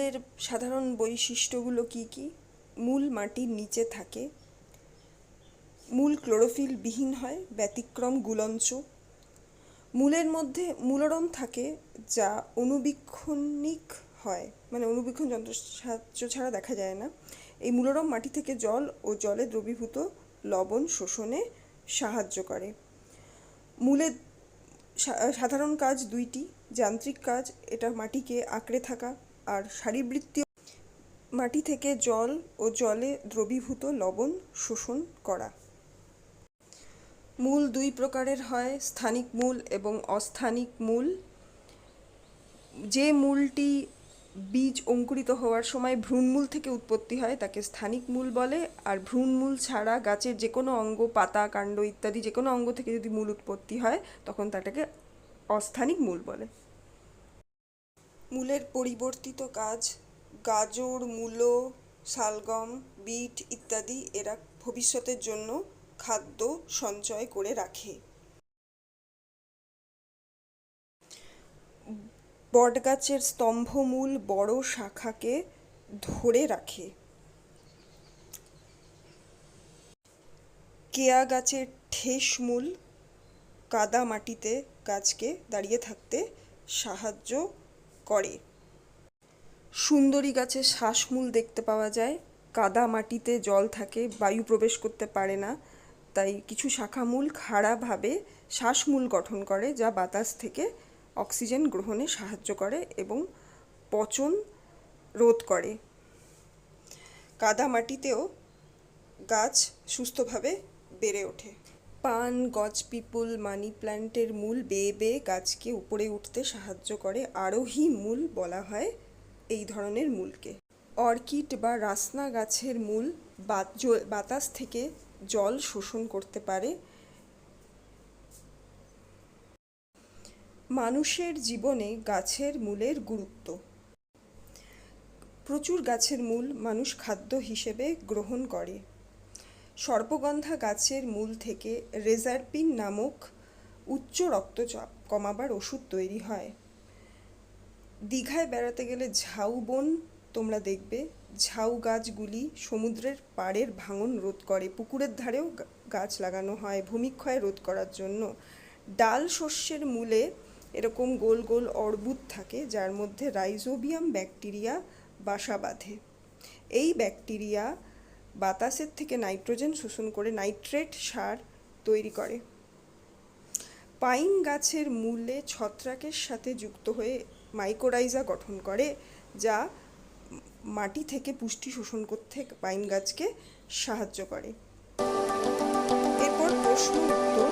মূলের সাধারণ বৈশিষ্ট্যগুলো কি কি? মূল মাটির নিচে থাকে। মূল ক্লোরোফিল বিহীন হয়, ব্যতিক্রম গুলঞ্চ। মূলের মধ্যে মূলরম থাকে যা অনুবীক্ষণিক হয় মানে অনুবীক্ষণ যন্ত্র সাহায্য ছাড়া দেখা যায় না। এই মূলরম মাটি থেকে জল ও জলে দ্রবীভূত লবণ শোষণে সাহায্য করে। মূলের সাধারণ কাজ দুইটি, যান্ত্রিক কাজ, এটা মাটিকে আঁকড়ে থাকা। আর শারীরবৃত্তীয় মাটি থেকে জল ও জলে দ্রবীভূত লবণ শোষণ করা। মূল দুই প্রকারের হয়, স্থানিক মূল এবং অস্থানিক মূল। যে মূলটি বীজ অঙ্কুরিত হওয়ার সময় ভ্রূণমূল থেকে উৎপত্তি হয়, তাকে স্থানিক মূল বলে। আর ভ্রূণমূল ছাড়া গাছের যে কোনো অঙ্গ, পাতা, কাণ্ড ইত্যাদি যে কোনো অঙ্গ থেকে যদি মূল উৎপত্তি হয়, তখন তাটাকে অস্থানিক মূল বলে। মূলের পরিবর্তিত কাজ, গাজর, মূলো, শালগম, বিট ইত্যাদি এরা ভবিষ্যতের জন্য খাদ্য সঞ্চয় করে রাখে। বটগাছের স্তম্ভমূল বড় শাখাকে ধরে রাখে। কেয়া গাছের ঠেস মূল কাদা মাটিতে গাছকে দাঁড়িয়ে থাকতে সাহায্য করে। সুন্দরী গাছে শ্বাসমূল দেখতে পাওয়া যায়। কাদা মাটিতে জল থাকে, বায়ু প্রবেশ করতে পারে না। তাই কিছু শাখামূল খাড়াভাবে শ্বাসমূল গঠন করে, যা বাতাস থেকে অক্সিজেন গ্রহণে সাহায্য করে এবং পচন রোধ করে। কাদা মাটিতেও গাছ সুস্থভাবে বেড়ে ওঠে। পান গজ পিপুল, মানি প্ল্যান্টের মূল বেয়ে বেয়ে গাছকে উপরে উঠতে সাহায্য করে আরোহী মূল বলা হয় এই ধরনের মূলকে। অর্কিড বা রাসনা গাছের মূল বাতাস থেকে জল শোষণ করতে পারে। মানুষের জীবনে গাছের মূলের গুরুত্ব। প্রচুর গাছের মূল মানুষ খাদ্য হিসেবে গ্রহণ করে। সর্পগন্ধা গাছের মূল থেকে রেজারপিন নামক উচ্চ রক্তচাপ কমাবার ওষুধ তৈরি হয়। দীঘায় বেড়াতে গেলে ঝাউ বন তোমরা দেখবে। ঝাউ গাছগুলি সমুদ্রের পাড়ের ভাঙন রোধ করে। পুকুরের ধারেও গাছ লাগানো হয় ভূমিক্ষয় রোধ করার জন্য। ডাল শস্যের মূলে এরকম গোল গোল অর্বুদ থাকে, যার মধ্যে রাইজোবিয়াম ব্যাকটেরিয়া বাসা বাঁধে। এই ব্যাকটেরিয়া বাতাসের থেকে নাইট্রোজেন শোষণ করে নাইট্রেট সার তৈরি করে। পাইন গাছের মূলে ছত্রাকের সাথে যুক্ত হয়ে মাইকোরাইজা গঠন করে, যা মাটি থেকে পুষ্টি শোষণ করতে পাইন গাছকে সাহায্য করে। এরপর প্রশ্ন উত্তর